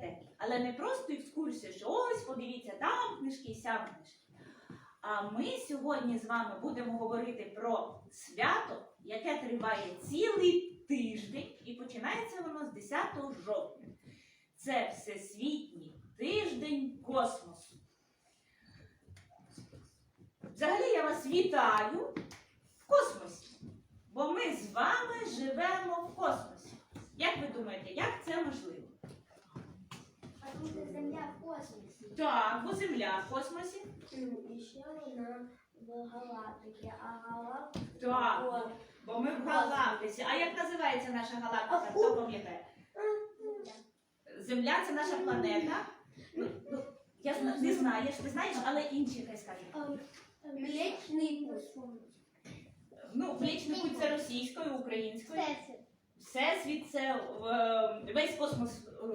бібліотеки. Але не просто екскурсію, що ось подивіться, там книжки, сям книжки. А ми сьогодні з вами будемо говорити про свято, яке триває цілий тиждень, і починається воно з 10 жовтня. Це Всесвітній тиждень космосу. Взагалі я вас вітаю в космосі, бо ми з вами живемо в космосі. Як ви думаєте, як це можливо? Что Земля в космосе. Так, бо Земля в космосі. Ну, еще она в галактике, а галактика... Так, бо ми в галактиці. А як називається наша галактика? Хто пам'ятає? Земля це наша планета. Ну, ну, я не знаєш, ти знаєш, але інші хай скажуть. Млечный путь. Ну, Млечний путь це російською, українською. Всесвіт. Всесвіт це е, весь космос. е.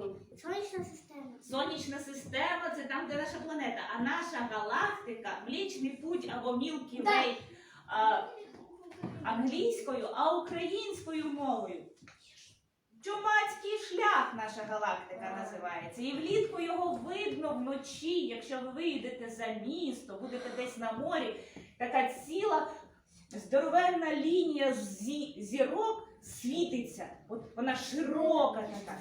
Сонячна система це там, де наша планета. А наша галактика, Млечний путь або Milky Way а, англійською, а українською мовою. Чумацький шлях наша галактика називається. І влітку його видно вночі, якщо ви вийдете за місто, будете десь на морі, така ціла здоровенна лінія зі- зірок світиться. От вона широка така.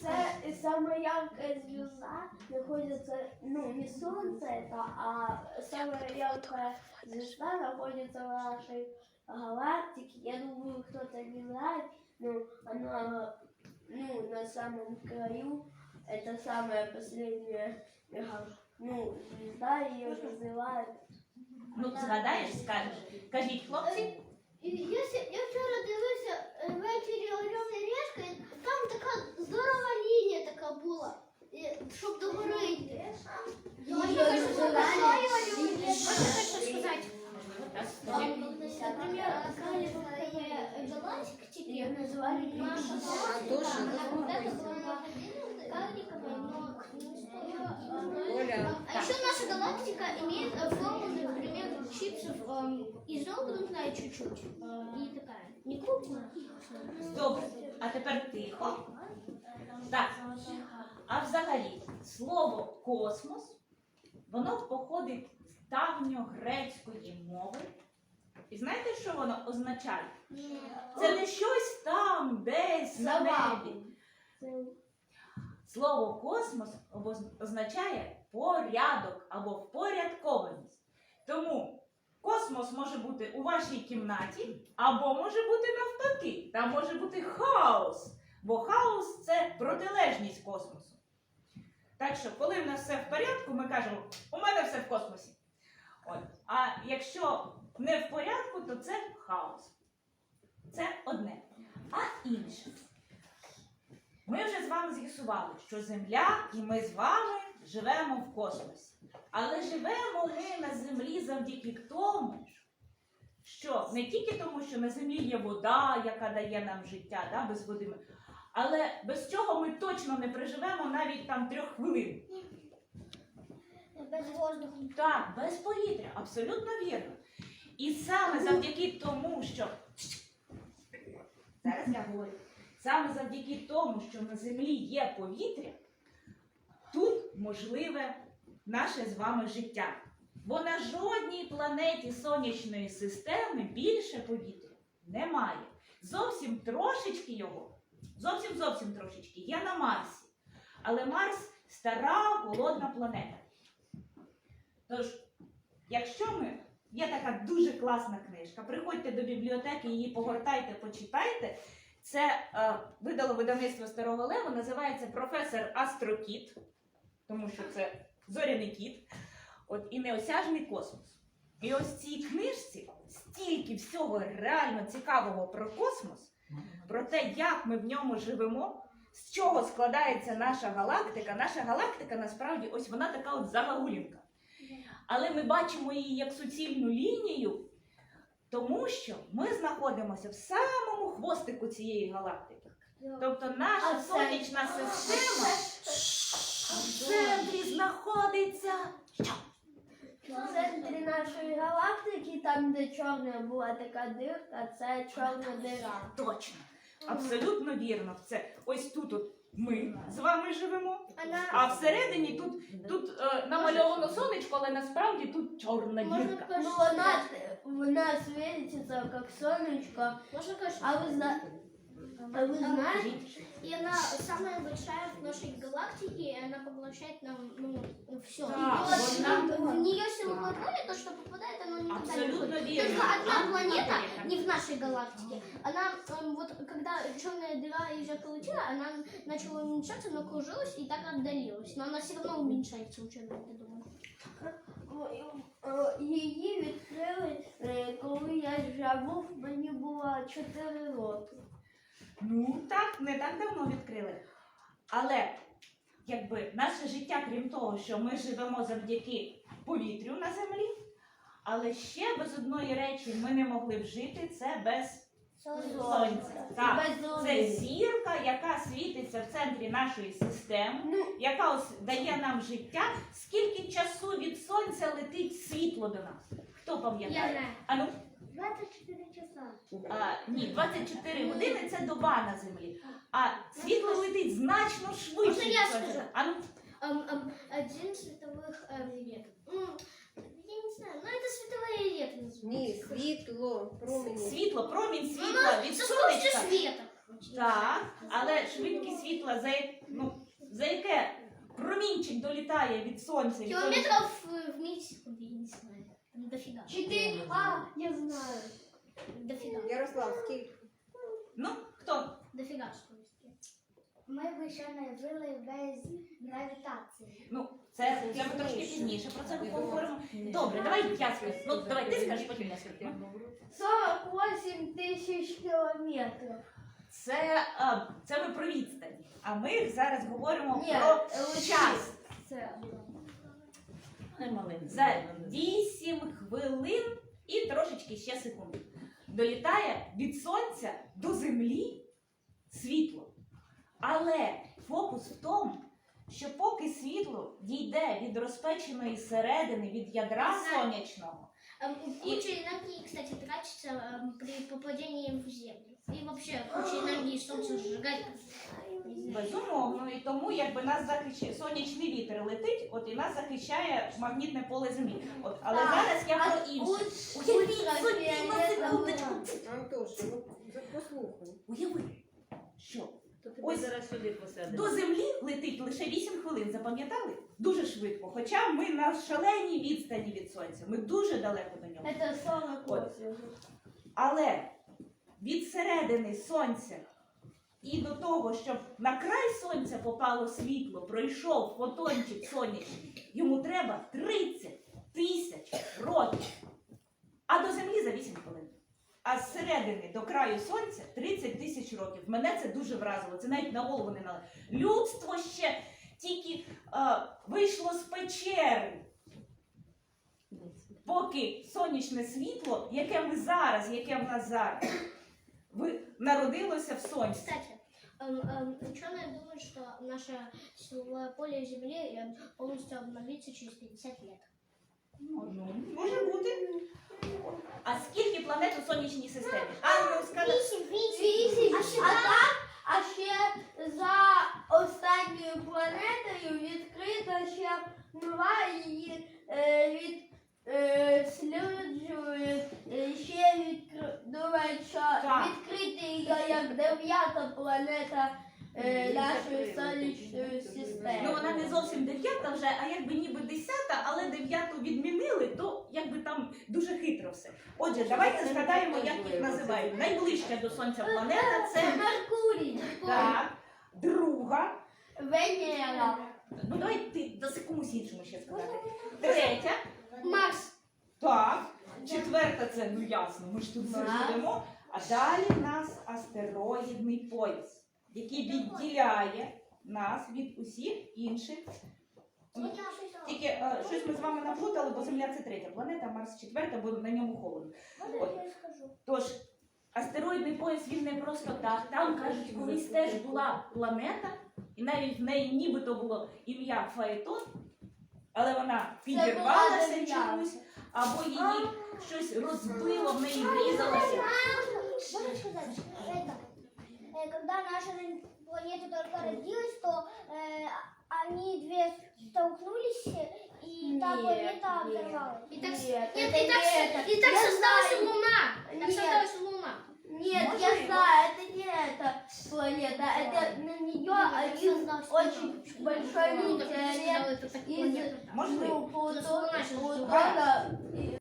Це самая яркая звезда находится, ну, не Солнце это, а самая яркая звезда находится в нашей галактике. Я думаю, кто-то не знает, но она, ну, на самом краю, это самая последняя, га- ну, звезда, ее называют. Ну, згадаєш, скажеш. Кажіть, хлопці. І Я, ся- я вчора дивився Например, кралевая галактика, Ее называли наша Тоже, А еще наша галактика имеет э, форму, например, чипсов эм, из желтого, знаю, чуть-чуть. Э, И такая, не крупная. Добре. А тепер тихо. Так. А взагалі, слово космос, воно походить з давньогрецької мови. І знаєте, що воно означає? Це не щось там, десь на небі. Слово космос означає порядок або впорядкованість. Тому космос може бути у вашій кімнаті, або може бути навпаки. Там може бути хаос. Бо хаос це протилежність космосу. Так що, коли в нас все в порядку, ми кажемо, у мене все в космосі. От. А якщо не в порядку, то це хаос. Це одне. А інше. Ми вже з вами з'ясували, що Земля і ми з вами живемо в космосі. Але живемо ми на землі завдяки тому, що не тільки тому, що на землі є вода, яка дає нам життя, да, без води. Але без чого ми точно не проживемо навіть там трьох хвилин. Без воздуха. Так, без повітря, абсолютно вірно. І саме завдяки тому, що зараз я говорю, саме завдяки тому, що на землі є повітря, тут можливе наше з вами життя. Бо на жодній планеті сонячної системи більше повітря немає. Зовсім трошечки його, зовсім зовсім трошечки є на Марсі. Але Марс стара холодна планета. Тож, якщо ми. Є така дуже класна книжка. Приходьте до бібліотеки, її погортайте, почитайте. Це е, видало видавництво Старого Лева, називається Професор Астрокіт, тому що це зоряний кіт, от і неосяжний космос. І ось в цій книжці стільки всього реально цікавого про космос, про те, як ми в ньому живемо, з чого складається наша галактика. Наша галактика насправді ось вона така от загагулінка. Але ми бачимо її як суцільну лінію, тому що ми знаходимося в самому хвостику цієї галактики. Тобто наша сонячна система в центрі знаходиться. В центрі нашої галактики, там, де чорна була така дирка, це чорна дира. Точно. Абсолютно вірно. Це ось тут от ми з вами живемо. А всередині тут, тут е, намальовано сонечко, але насправді тут чорна дірка. Ну, вона, вона светится, как сонечко, А ви зна... а вы знаете, И она самая большая в нашей галактике, и она поглощает нам, ну, все. Да, в нее силовое то, что попадает, оно никогда не Абсолютно выходит. вірно. Только одна Анна планета, Маргарита. не в нашей галактике, она эм, вот когда черная дыра ее колотила, она начала уменьшаться, но кружилась и так отдалилась. Но она все равно уменьшается у черной, ты думаешь? е, її відкрили, е, коли я ще був, мені було 4 роки. Ну так, не так давно відкрили. Але якби наше життя, крім того, що ми живемо завдяки повітрю на землі, але ще без одної речі ми не могли б жити це без сонця. Так. Це зірка, яка світиться в центрі нашої системи, Ну, яка ос- дає нам життя. Скільки часу від сонця летить світло до нас? Хто Я пам'ятає? знаю. А ну 24 часа. А, ні, 24 години це доба на землі. А світло летить значно швидше. Можна від я сонця. скажу? А ну, Эм, эм, один световых эм, лет. Ну, я не знаю, ну это световые лет называется. Ні, світло, промені. світло, промінь Ну, світла від со скоростью сонечка. света. Так, але швидкість світла, за, я- ну, за яке промінчик долітає від сонця. від сонечка. Километров э, в миллисекунду, я не знаю. Там дофига. чотири, а, я знаю. Дофига. Ярослав, скільки? Ну, хто? Дофига скорости. Ми б ще не жили без гравітації. Ну, це я ми трошки пізніше про це поговоримо. Добре, давай я скажу. Ну, давай ти скажеш, потім я скажу. 48 тисяч кілометрів. Це, а, це ми про відстані. А ми зараз говоримо Ні, про час. Це За 8 хвилин і трошечки ще секунд Долітає від сонця до землі світло. Але фокус в тому, що поки світло дійде від розпеченої середини, від ядра сонячного, Эм, Куча энергии, кстати, тратится эм, при попадении в Землю. И вообще куча энергии Солнце сжигает. безумовно, і тому якби нас захищає сонячний вітер летить, от і нас захищає магнітне поле землі. От, але Так. зараз я а про інше. ультра- Уявіть собі на секундочку. Антоша, ну послухай. Уяви, що То Ось зараз сюди посадимо. До землі летить лише 8 хвилин, запам'ятали? Дуже швидко. Хоча ми на шаленій відстані від сонця. Ми дуже далеко до нього. Це 48. Але від середини сонця і до того, щоб на край сонця попало світло, пройшов фотончик сонячний, йому треба 30 тисяч років. А до землі за 8 хвилин. А з середини до краю сонця 30 тисяч років. Мене це дуже вразило. Це навіть на голову не належить. Людство ще тільки е, вийшло з печери. Поки сонячне світло, яке ми зараз, яке в нас зараз, ви народилося в сонці. Кстати, эм, эм, ученые думают, что наше силовое поле Земли э, полностью обновится через 50 лет. Ну, ну, може бути. А скільки планет у сонячній системі? А ну скажи. Вісім. А так, а ще за останньою планетою відкрита ще нова її е, від е, е, ще відкр... думають, що відкрити її як дев'ята планета е, нашої сонячної системи. Ну вона не зовсім дев'ята вже, а якби ніби десята, але дев'яту відмінили, то якби там дуже хитро все. Отже, давайте згадаємо, як їх називають. Найближча до сонця планета Це Меркурій, так, друга. Венера, Ну давай ти даси комусь іншому ще сказати. Третя. Марс. Так. Четверта це ну ясно, ми ж тут все живемо. А далі в нас астероїдний пояс, який відділяє нас від усіх інших. Тільки е, щось ми з вами наплутали, бо Земля це третя планета, Марс четверта, бо на ньому холодно. От. Тож, астероїдний пояс він не просто так. Там кажуть, колись теж була планета, і навіть в неї нібито було ім'я Фаетон, але вона підірвалася Земля. чомусь, або її щось розбило, в неї врізалося. Можно сказать, это, э, когда наша планета только родилась, то э, они две столкнулись, и та Нет, планета нет. взорвалась. И так, Нет, нет, это и так, не это. и так Я создалась знаю. Луна. Так Нет. создалась Луна. Нет, Можно я его? знаю, это не эта планета, это на нее один очень большой метеорит из ну, Плутона